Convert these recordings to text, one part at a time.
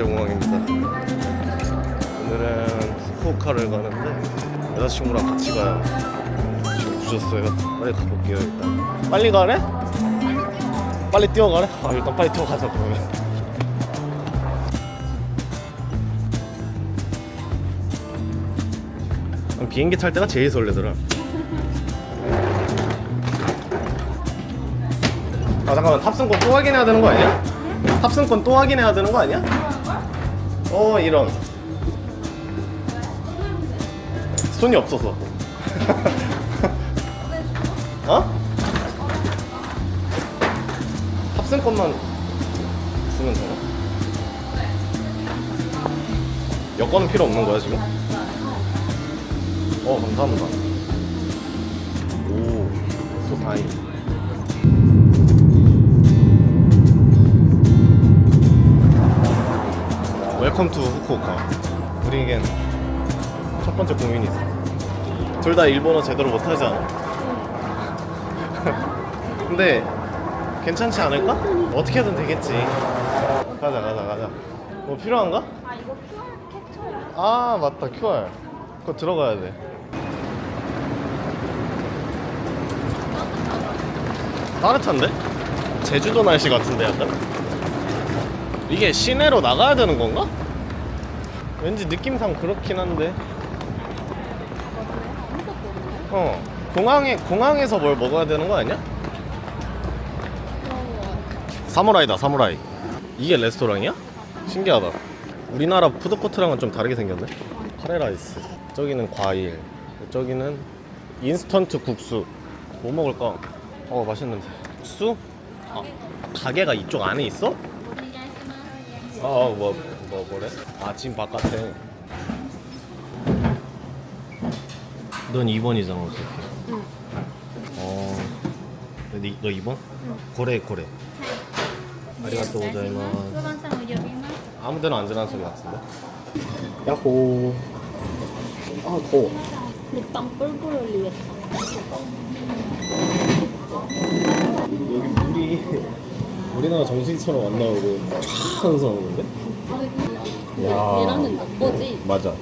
번째 공항입니다. 오늘은 후쿠오카를 가는데 여자친구랑 같이 가요. 지금 주셨어요. 빨리 가볼게요 일단. 빨리 가래? 빨리 뛰어가래? 아 일단 빨리 뛰어가자 그러면. 비행기 탈 때가 제일 설레더라. 아 잠깐만 탑승권 또 확인해야 되는 거 아니야? 탑승권 또 확인해야 되는 거 아니야? 어 이런 손이 없어서 어? 탑승권만 쓰면 되나? 여권은 필요 없는 거야 지금? 어 감사합니다 오또 다행 웰컴 투 후쿠오카 우리에겐 첫 번째 고민이 있어 둘 다 일본어 제대로 못하지 않아? 근데 괜찮지 않을까? 어떻게든 되겠지 가자 가자 가자 뭐 필요한가? 아 이거 QR 캡처야. 아 맞다 QR 그거 들어가야 돼 따뜻한데? 제주도 날씨 같은데 약간? 이게 시내로 나가야 되는 건가? 왠지 느낌상 그렇긴 한데. 어 공항에 공항에서 뭘 먹어야 되는 거 아니야? 사무라이다 사무라이 이게 레스토랑이야? 신기하다 우리나라 푸드코트랑은 좀 다르게 생겼네 카레라이스 저기는 과일 저기는 인스턴트 국수 뭐 먹을까? 어 맛있는데 국수? 아, 가게가 이쪽 안에 있어? 아뭐 넣어보래? 아 지금 바깥에 넌 2번이잖아 어차피 응. 어... 너, 너 2번? 응. 고래 고래 아리가또 고자이마스 아무 데나 앉으라는 소리 같은데? 야호 아 더워 근데 빵 흘리겠다 여기 물이 우리나라 정수기처럼 안 나오고 촥 하면서 나오는데? 야. 얘랑은 너 거지? 맞아.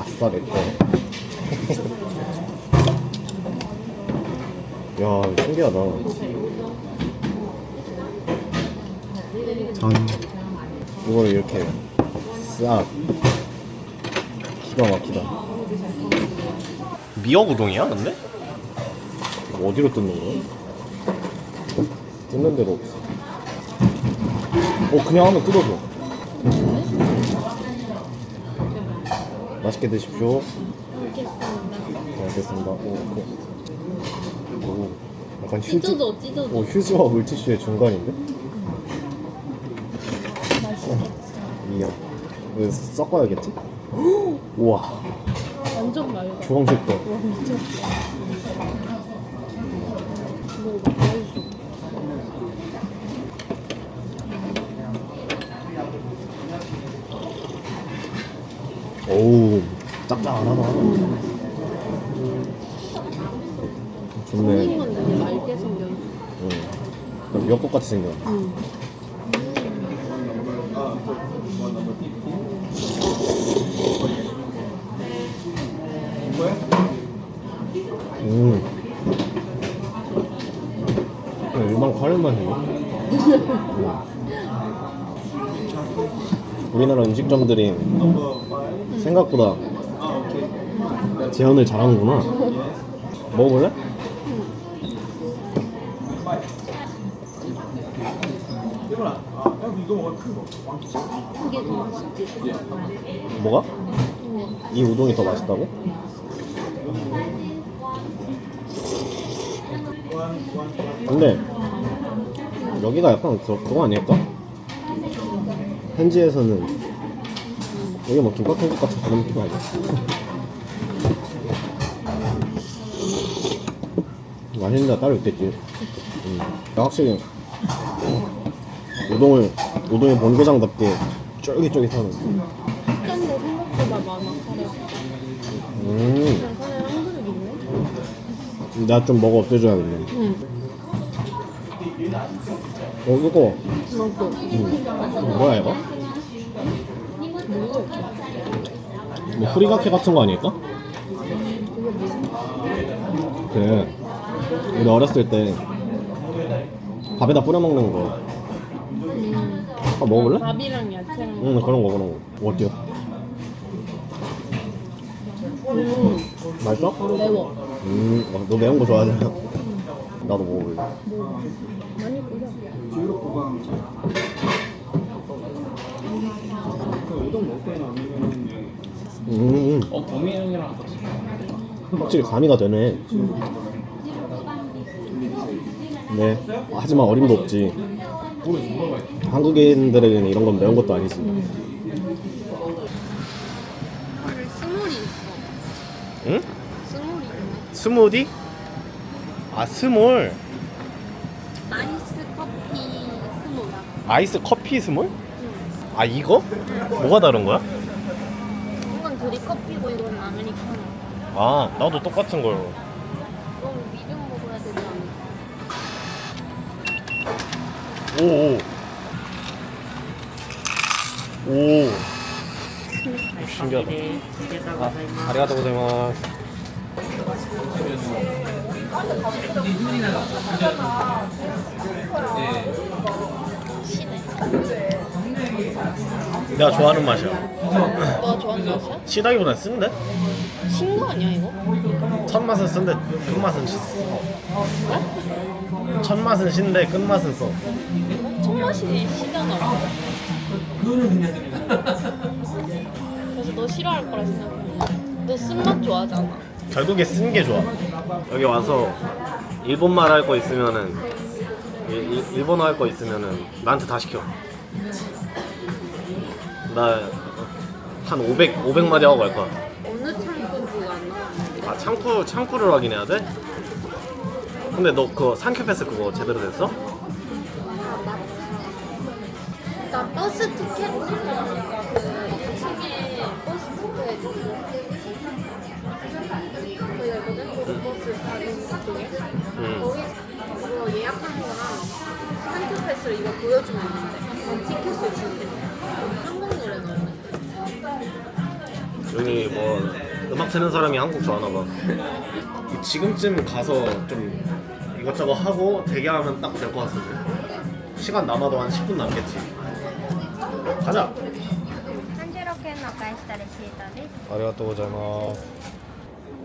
아싸 내꺼 야 신기하다. 전. 이걸 이렇게 싹 기가 막히다. 미역 우동이야 근데? 이거 어디로 뜯는 거야? 뜯는 데로 없어 어 그냥 하면 뜯어줘 맛있게 드십시오. 네, 알겠습니다 오, 오. 오. 약간 휴지 찢어져 찢어져. 오, 휴지와 물티슈의 중간인데? 이야 이거 섞어야겠지? 우와 완전 맑아. 주황색도 완전. 먹어봐. 맛있어. 오우 짭짤하다 좋네 생긴 되게 맑게 생겼어. 응. 미역국 같이 생겨 응. 음. 그냥 일반 카레 맛이네 음. 우리나라 음식점들이 생각보다 재현을 잘하는구나 먹어볼래? 뭐가? 이 우동이 더 맛있다고? 근데 여기가 약간 그, 그거 아닐까? 현지에서는 여기 뭐 김밥 한국 같은 그런 느낌 아니야? 맛있는 데가 따로 있겠지 음. 확실히 우동을 우동의 본고장답게 쫄깃쫄깃하는 식감도 생각보다 많아. 카레. 음. 그냥 카레 한 그릇 있네. 나 좀 먹어 없애줘야겠네. 응. 어 이거 먹고. 음. 뭐야 이거? 뭐 후리가케 같은 거 아닐까? 그 우리 어렸을 때 밥에다 뿌려 먹는 거. 음. 아 먹어볼래? 밥이랑 야채랑. 응 그런 거 그런 거. 어때요? 음. 맛있어? 매워. 음, 어, 너 매운 거 좋아하잖아. 나도 먹어볼래. 뭐. 많이 뿌려. 음, 어, 도미 형이랑 같이. 확실히 가미가 되네. 네, 하지만 어림도 없지. 한국인들에게는 이런 건 매운 것도 아니지. 오늘 스물이 있어. 응? 스물이 있네. 스무디? 아 스몰. 아이스 커피 스몰아. 아이스 커피 스몰? 응. 아 이거? 뭐가 다른 거야? 이건 드립 커피고 이건 아메리카노. 아 나도 똑같은 걸. 그 오. 오. 오. 신기하다. 아, 아리가또 고자이마스. 시네. 내가 좋아하는 맛이야. 너 좋아하는 맛이야? 시다기보다 쓴데? 신거 아니야 이거? 첫 맛은 쓴데 끝 맛은 시. 첫 맛은 신데 끝 맛은 써. 첫 맛이 시잖아. 그래서 너 싫어할 거라 생각해. 너 쓴맛 좋아하잖아. 결국에 쓴 게 좋아. 여기 와서 일본 말 할 거 있으면은 일- 일- 일본어 할 거 있으면은 나한테 다 시켜. 나 한 500, 500마디 하고 갈 거야. 어느 창고부가 안 나왔는데? 아 창구 창구를 확인해야 돼? 근데 너그 상큐 패스 그거 제대로 됐어? 나 버스 티켓 그 2층에 버스 티켓 거기가 있거든? 고속버스 가는 쪽에 응. 거기 그거 예약한 거랑 한큐 패스를 이거 보여주면 그럼 티켓을 주는데 한국 노래 나오는데 여기 뭐 음악 트는 사람이 한국 좋아하나 봐. 지금쯤 가서 좀 이것저것 하고 대기하면 딱 될 것 같은데. 시간 남아도 한 10분 남겠지. 가자. 30件のお返ししたレシートです。 아리가또 고자이마스.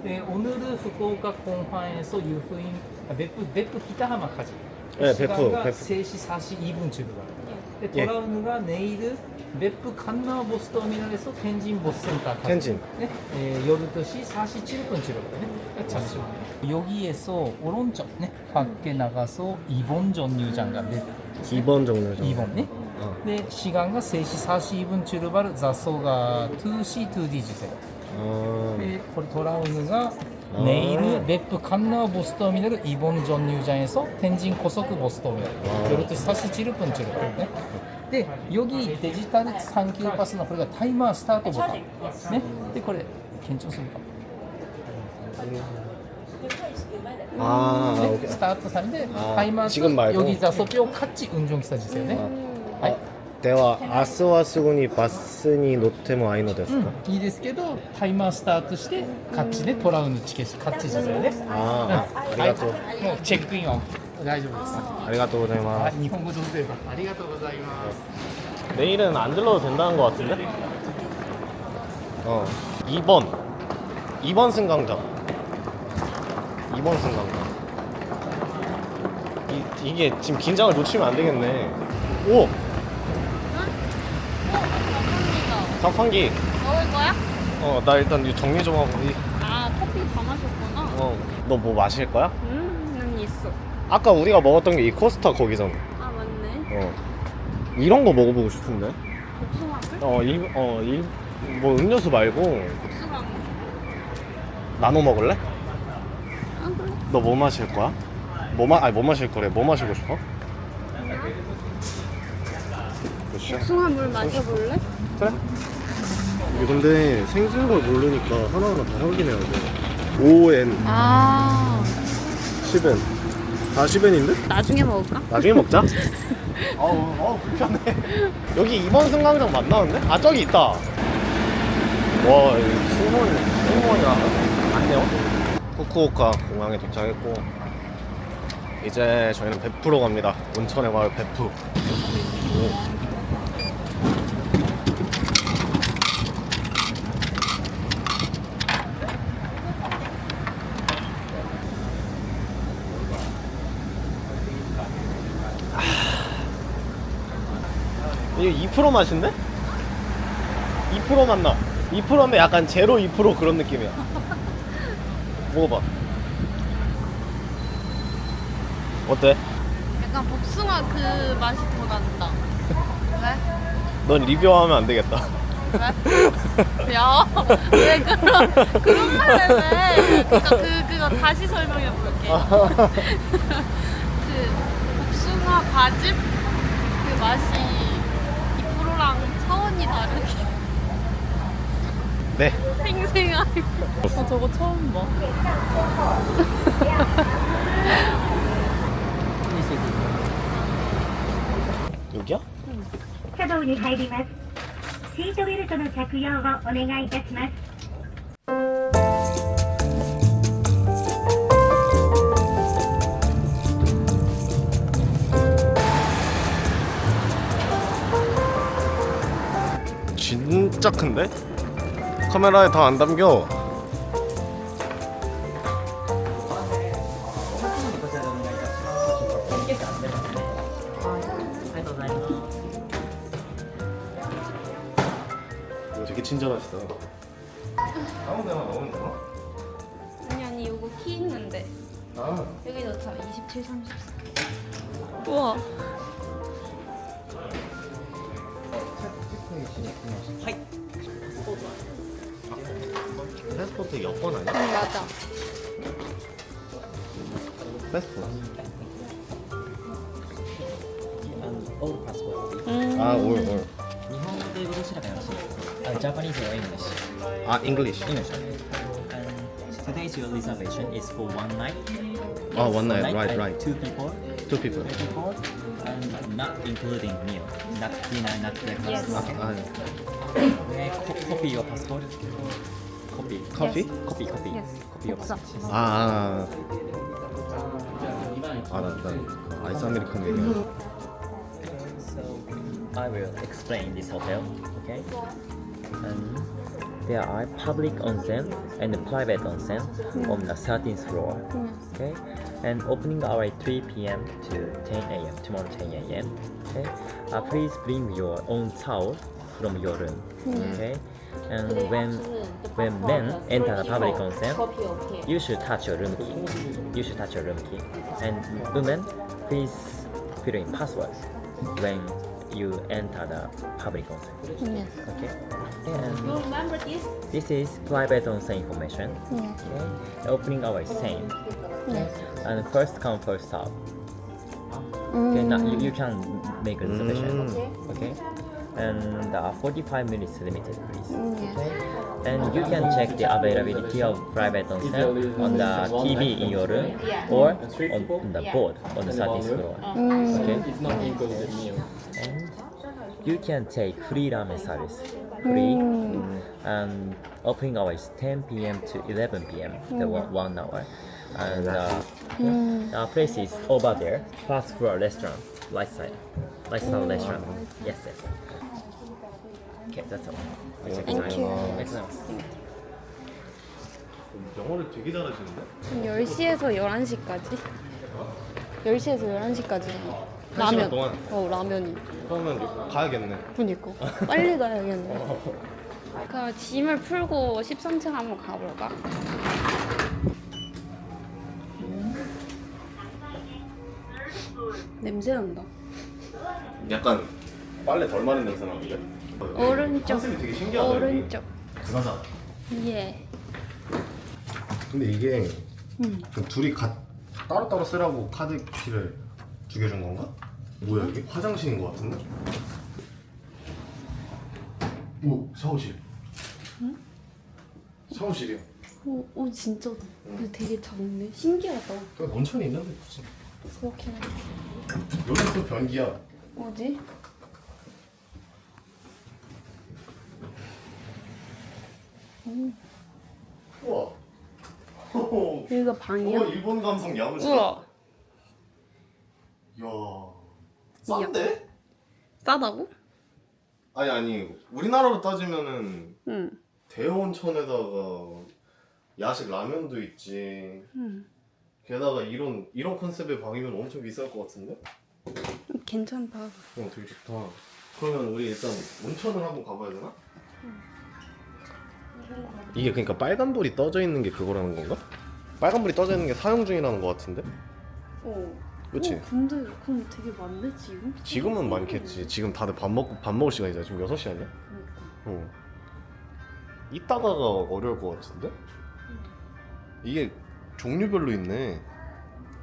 で、オヌル福岡コンファエンス湯布院、あ別府、別府北浜火事。 네, シガ 베프, が 베프. 静止サシイブンチュルが。で、えトラウヌがネイル、 別府ナーボスとミナレスと天神ボスセンター天神。ね、えー、夜年サーシチルクンチルクねチャンション。ヨギエソオロンチョンねファッケナガソイボンジョンニュージャンが出て、イボンジョンニュージャンイボンね、うん、でシガンがイシサーシイブンチュルバル雑草がトゥーシートゥーディジゼでこれトラウヌがネイル、ベップ、カンナーボストーミナル、イボンジョンニュージャンエソ、天神コソクボストーミナル、ヨルトサシチルプンチルプンね。で、여기 데지털 3級パスのこれがタイマースタートボタンね。で、これ緊張するか。 아, 아, ね 오케이. スタートされて、 아 タイマー 지금 말고 と여기 좌석표 같이 운전기사 주세요ね。 はい。 대화 아스와 스군이 바스니 노테모 아이노 う 데스까? ん、いいですけど、タイマースタートして、カッチでトラウンのチケット、カッチ주세요ね。 아, 아, はい、 아리가또. もうチェックインは 大丈夫です。 아리가또 は 고자이마스. い、日本語上手でありがとうございます。 내일은 안 들러도 된다는 것 같은데? 어 2번 2번 승강장 2번 승강장 이, 이게 지금 긴장을 놓치면 안 되겠네 오! 자판기 먹을 거야? 어 나 일단 이 정리 좀 하고 이, 아 커피 다 마셨구나. 어, 너 뭐 마실 거야? 아까 우리가 먹었던 게 이 코스터 거기잖아 아 맞네. 어 이런 거 먹어보고 싶은데 복숭아를? 어, 일, 어, 일, 뭐 음료수 말고 복숭아. 나눠 먹을래? 아 그래. 너 뭐 마실 거야? 뭐 마, 아니 뭐 마실 거래? 뭐 마시고 싶어? 몇시야? 복숭아 물 마셔볼래? 그래? 이게 근데 생긴 걸 모르니까 하나하나 다 확인해야 돼. 5N, 아. 10N 40엔인데? 나중에 먹을까? 나중에 먹자. 어우, 어우, 불편해. 여기 이번 승강장 맞나는데? 아, 저기 있다. 와, 여기 승무원, 승무원이라 안네요. 후쿠오카 공항에 도착했고, 이제 저희는 베프로 갑니다. 온천의 마을 베프. 오. 이거 2% 맛인데? 2% 맛나. 2%인데 약간 제로 2% 그런 느낌이야. 먹어봐. 어때? 약간 복숭아 그 맛이 더 난다. 왜? 넌 리뷰하면 안 되겠다. 왜? 야, 왜 그런 그런 말을 해? 그러니까 그 그거 다시 설명해 볼게. 그 복숭아 과즙 그 맛이 2%랑 차원이 다르게 네. 생생하게. 어 저거 처음 봐. 여기야? 車道に入りますシートベルトの着用をお願いいたします 진짜 큰데? 카메라에 다 안 담겨. 이거 되게 친절하시다. 아무 데나 넣으면 되나? 아니 아니 요거 키 있는데 아, 여기 넣자 27, 34. オールパスポート。あ、おいおい。日本語で英語どたらよろしいですかあ、ジャパニーズは English。あ、イングリッシュ。English. And today's your reservation is for one night. Oh, one night, right, and right. Two people. Two people. Two people. And not including meal. Not dinner, not breakfast. Yes. Okay. あ、Okay, co- copy your passport. Copy. コーヒー Copy, copy. Yes. Copy your passport. あああ。あ、だ、だ、アイスアメリカンでいいな。Will explain this hotel, okay? And there are public onsen and private onsen hmm. on the 13th floor, hmm. okay? And opening hour is 3 p.m. to 10 a.m. tomorrow 10 a.m. Okay? Uh, please bring your own towel from your room, hmm. okay? And when when men enter the public onsen, you should touch your room key. You should touch your room key. And women, please fill in passwords when you enter the public onsen. Yes. Okay. And remember this? this is private onsen information. Yes. Okay. The opening hour is same. Yes. And first come first serve. Okay. Now you, you can make a reservation. Okay. And uh, 45 minutes limited, please. Yes. Okay. And you can check the availability of private onsen on the TV in your room or on the board on the 30th floor. Okay. And you can take free ramen service. Free. And opening hour is 10 p.m. to 11 p.m. The one, one hour. And uh, our place is over there. First floor restaurant. Lifestyle. Lifestyle restaurant. Yes, yes. Okay, that's all. Thank you. Thank you. 영어를 되게 잘하시는데? 10시에서 11시까지? 10시에서 11시까지 한 시간 동안? 어 라면이 그러면 가야겠네. 그니까 빨리 가야겠네 그럼 짐을 풀고 13층 한번 가볼까? 냄새 난다 약간 빨래 덜 마른 냄새 나는데? 오른쪽 컨셉이 되게 신기하다. 여기. 오른쪽 그나자. 예 근데 이게 음. 그 둘이 가, 따로따로 쓰라고 카드 키를 죽여준 건가? 뭐야 이게 화장실인 것 같은데? 오 샤워실. 샤워실이야. 오, 오 진짜다 근데 되게 작네 신기하다 그냥 원천이 있는데 굳이. 그렇긴 해. 여기 또 변기야. 어디? 우와. 여기가 방이야? 어, 일본 감성 야무지다. 우와. 이야. 싼데? 싸다고? 아니 아니 우리나라로 따지면은 응. 대온천에다가 야식 라면도 있지. 응. 게다가 이런 이런 컨셉의 방이면 엄청 비쌀 것 같은데? 괜찮다. 어, 되게 좋다. 그러면 우리 일단 온천을 한번 가봐야 되나? 이게 그러니까 빨간불이 떠져 있는 게 그거라는 건가? 빨간불이 떠져 있는 게 사용 중이라는 것 같은데? 어. 그치? 어, 근데 그럼 되게 많네 지금? 지금은 많겠지. 지금 다들 밥 먹고 밥 먹을 시간이잖아. 지금 6시 아니야? 그러니까. 어. 이따가가 어려울 것 같은데? 이게 종류별로 있네.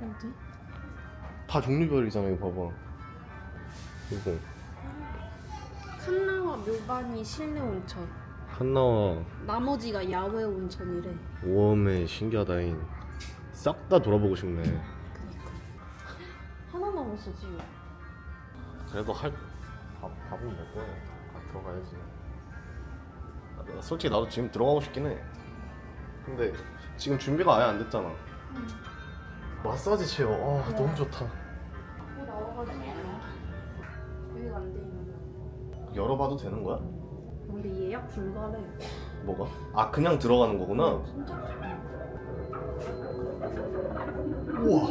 어디? 다 종류별이잖아. 이거 봐봐. 이거 칸나와 묘반이 실내 온천. 한나와 나머지가 야외 온천이래. 웜의 신기하다인 싹 다 돌아보고 싶네. 지금. 그래도 할 밥, 밥은 먹고 밥 들어가야지. 아, 솔직히 나도 지금 들어가고 싶긴 해. 근데 지금 준비가 아예 안 됐잖아. 마사지 체어, 아 너무 좋다. 뭐 나와가지고. 여기가 안 돼 있는 열어봐도 되는 거야? 근데 예약 불가래. 뭐가? 아 그냥 들어가는 거구나. 우와.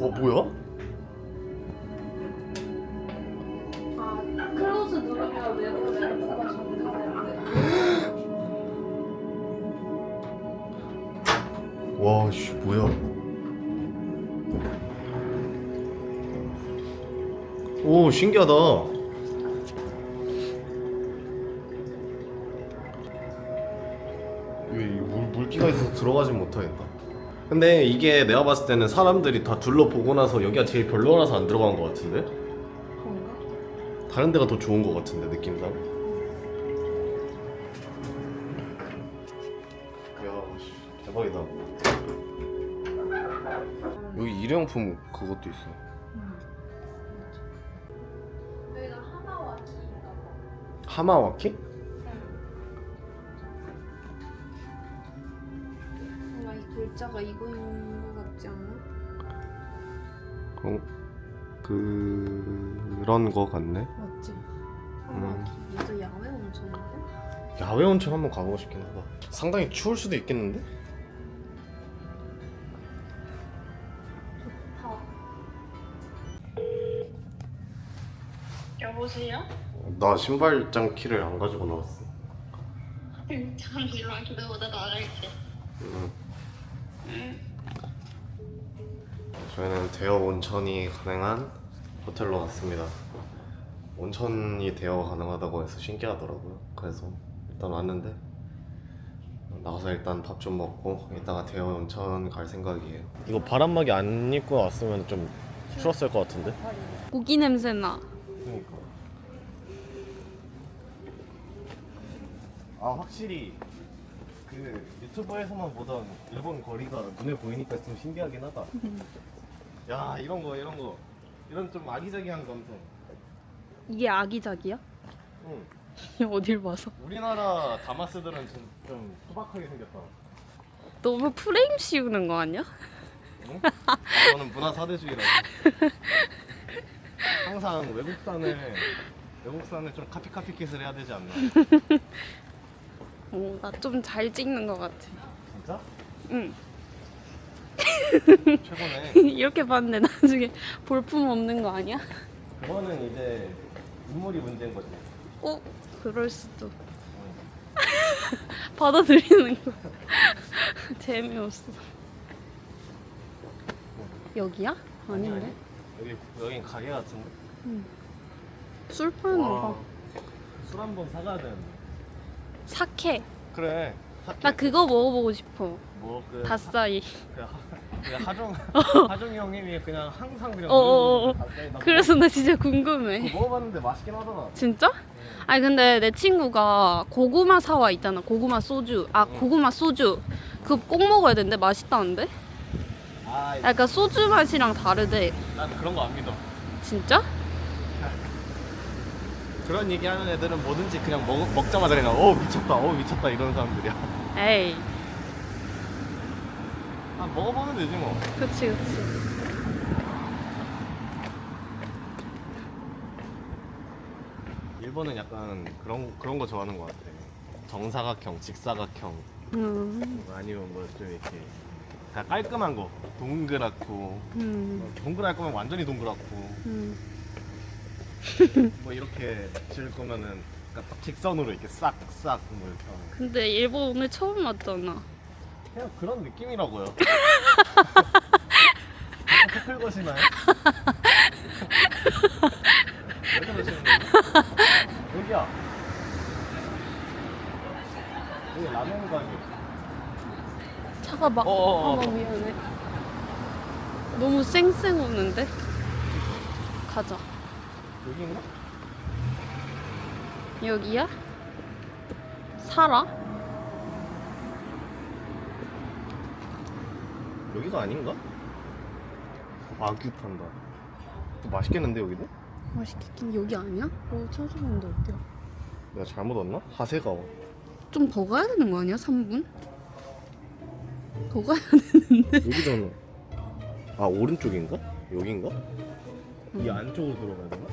와 뭐야? 와, 씨, 뭐야? 오, 신기하다. 물, 물기가 있어서 들어가진 못하겠다. 근데 이게 내가 봤을 때는 사람들이 다 둘러보고 나서 여기가 제일 별로라서 안 들어간 것 같은데? 그런가? 다른 데가 더 좋은 것 같은데, 느낌상. 일회용품 그것도 있어. 여기가 하나와키인가 봐. 하마와키? 뭔가 이 글자가 이거인 것 같지 않아? 그런 그런 거 같네. 맞지? 하나와키. 얘도 야외 온천인데? 야외 온천 한번 가보고 싶긴 하다. 상당히 추울 수도 있겠는데? 나 신발장 키를 안 가지고 나왔어. 잠시만 기다려보다 나갈게. 저희는 대여 온천이 가능한 호텔로 왔습니다. 온천이 대여 가능하다고 해서 신기하더라고요. 그래서 일단 왔는데 나가서 일단 밥 좀 먹고 이따가 대여 온천 갈 생각이에요. 이거 바람막이 안 입고 왔으면 좀 추웠을 것 같은데? 고기 냄새 나. 그러니까. 아 확실히 그 유튜브에서만 보던 일본 거리가 눈에 보이니까 좀 신기하긴 하다. 야 이런 거 이런 거 이런 좀 아기자기한 감성. 이게 아기자기야? 응. 어딜 봐서? 우리나라 다마스들은 좀, 좀 소박하게 생겼다. 너무 프레임 씌우는 거 아니야? 응? 저는 문화 사대주의라고. 항상 외국산을 외국산을 좀 카피 카피 킷을 해야 되지 않나? 어, 나좀 잘 찍는 거 같아. 진짜? 응. 최고네. 이렇게 봤는데 나중에 볼품 없는 거 아니야? 그거는 이제 인물이 문제인 거지. 어? 그럴 수도. 받아들이는 거. 재미없어. 여기야? 아닌데? 여기 여긴 가게 같은데. 술 파는 거 봐. 술한번 사가야 되는데. 사케. 그래. 나 그거 먹어보고 싶어. 뭐 그 다싸이. 그, 하, 그 하정 하정이 형님이 그냥 항상 그냥 어어어. 그 닭다리 나 그래서 나 진짜 궁금해. 먹어봤는데 맛있긴 하더라. 진짜? 아니 근데 내 친구가 고구마 사와 있잖아. 고구마 소주. 아 고구마 소주. 그거 꼭 먹어야 된대. 맛있다는데? 아, 약간 소주 맛이랑 다르대. 난 그런 거 안 믿어. 진짜? 그런 얘기하는 애들은 뭐든지 그냥 먹, 먹자마자 그냥 어 미쳤다, 어 미쳤다 이런 사람들이야. 에이. 아 먹어보면 되지 뭐. 그치 그치. 일본은 약간 그런 그런 거 좋아하는 것 같아. 정사각형, 직사각형, 음. 아니면 뭐 좀 이렇게 다 깔끔한 거, 동그랗고 음. 동그랄 거면 완전히 동그랗고 음. 뭐 이렇게 지을 거면은 그러니까 딱 직선으로 이렇게 싹싹 뭐 이렇게 하는. 근데 일본 오늘 처음 왔잖아. 그냥 그런 느낌이라고요. 커플 것이나요? 왜 그러시는 거예요? 여기야. 여기 라면 가게. 차가 막. 어어어. 아, 막 미안해. 너무 쌩쌩 오는데? 가자. 여기인가? 여기야? 살아? 여기가 아닌가? 와규 판다. 또 맛있겠는데 여기도? 맛있겠긴 여기 아니야? 어 찾아봤는데 어때요? 내가 잘못 왔나? 하세가와. 좀 더 가야 되는 거 아니야? 3분? 더 가야 되는데 여기잖아. 아 오른쪽인가? 여긴가? 이 안쪽으로 들어가야 되나?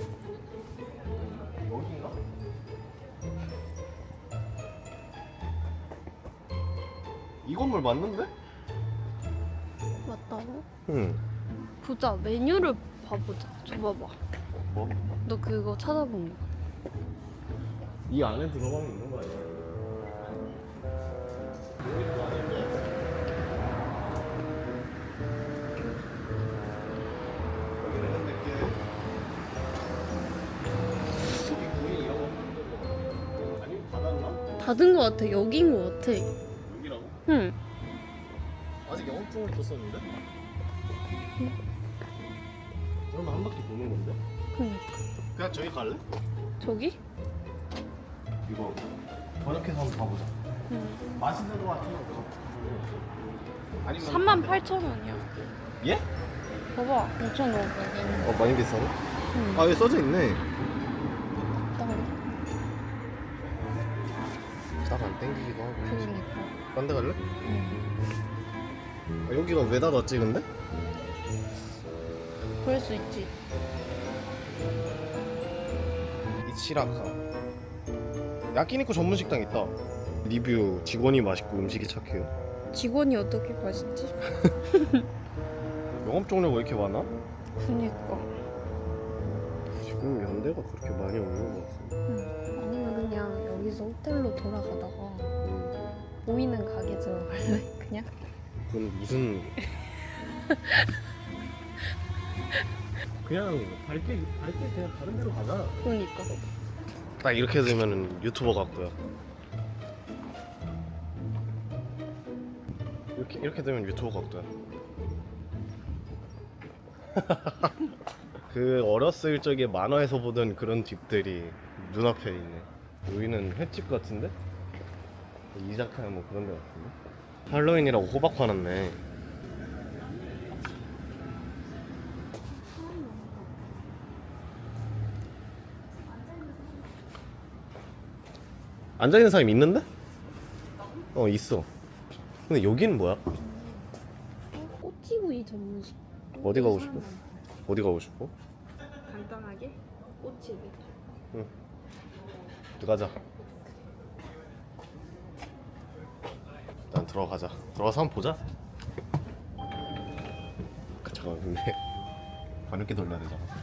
건물 맞는데? 맞다고? 응. 보자 메뉴를 봐보자 줘봐봐 뭐? 너 그거 찾아본 거 이 안에 들어가면 있는 거 아니야? 여기도 아닌데? 여기는 근데 그 여기 구이 이런 거 없는 거 아니면 닫았나? 닫은 거 같아 여기인 거 같아? 응 아직 영업증을 떴었는데? 그러면 한 바퀴 도는 건데? 그니까 그냥 저기 갈래? 저기? 이거 번역해서 한번 봐보자 응 맛있는 거 같은 거 없어? 아니면 3만 8천 원이야 예? 봐봐 5천 원 어 많이 비싸네? 응 아 여기 써져 있네 따로 딱안 땡기기도 하고 그러니까 딴 데 갈래? 응 아, 여기가 왜 닫았지 근데? 그럴 수 있지 이치라카 야끼니쿠 전문 식당 있다 리뷰 직원이 맛있고 음식이 착해요 직원이 어떻게 맛있지? 영업 종류가 왜 이렇게 많아? 그니까 지금 연대가 그렇게 많이 없는 것 같아 아니면 그냥 여기서 호텔로 돌아가다가 음, 보이는 가게 들어갈래? 그냥? 그건 무슨 그냥 밝게 밝게 그냥 다른 데로 가자 그러니까 딱 이렇게 되면은 유튜버 같고요. 이렇게 이렇게 되면 유튜버 같고요. 그 어렸을 적에 만화에서 보던 그런 집들이 눈앞에 있네. 여기는 횟집 같은데? 이자카야 뭐 그런 데 같은데? 할로윈이라고 호박 화났네. 앉아 있는 사람 있는데? 어 있어. 근데 여기는 뭐야? 꼬치구이 전문식 어디 가고 싶어? 어디 가고 싶어? 간단하게 꼬치 맥주 들어가자. 들어가자. 들어가서 한번 보자. 그, 잠깐 근데 반이렇게 돌려야 되잖아.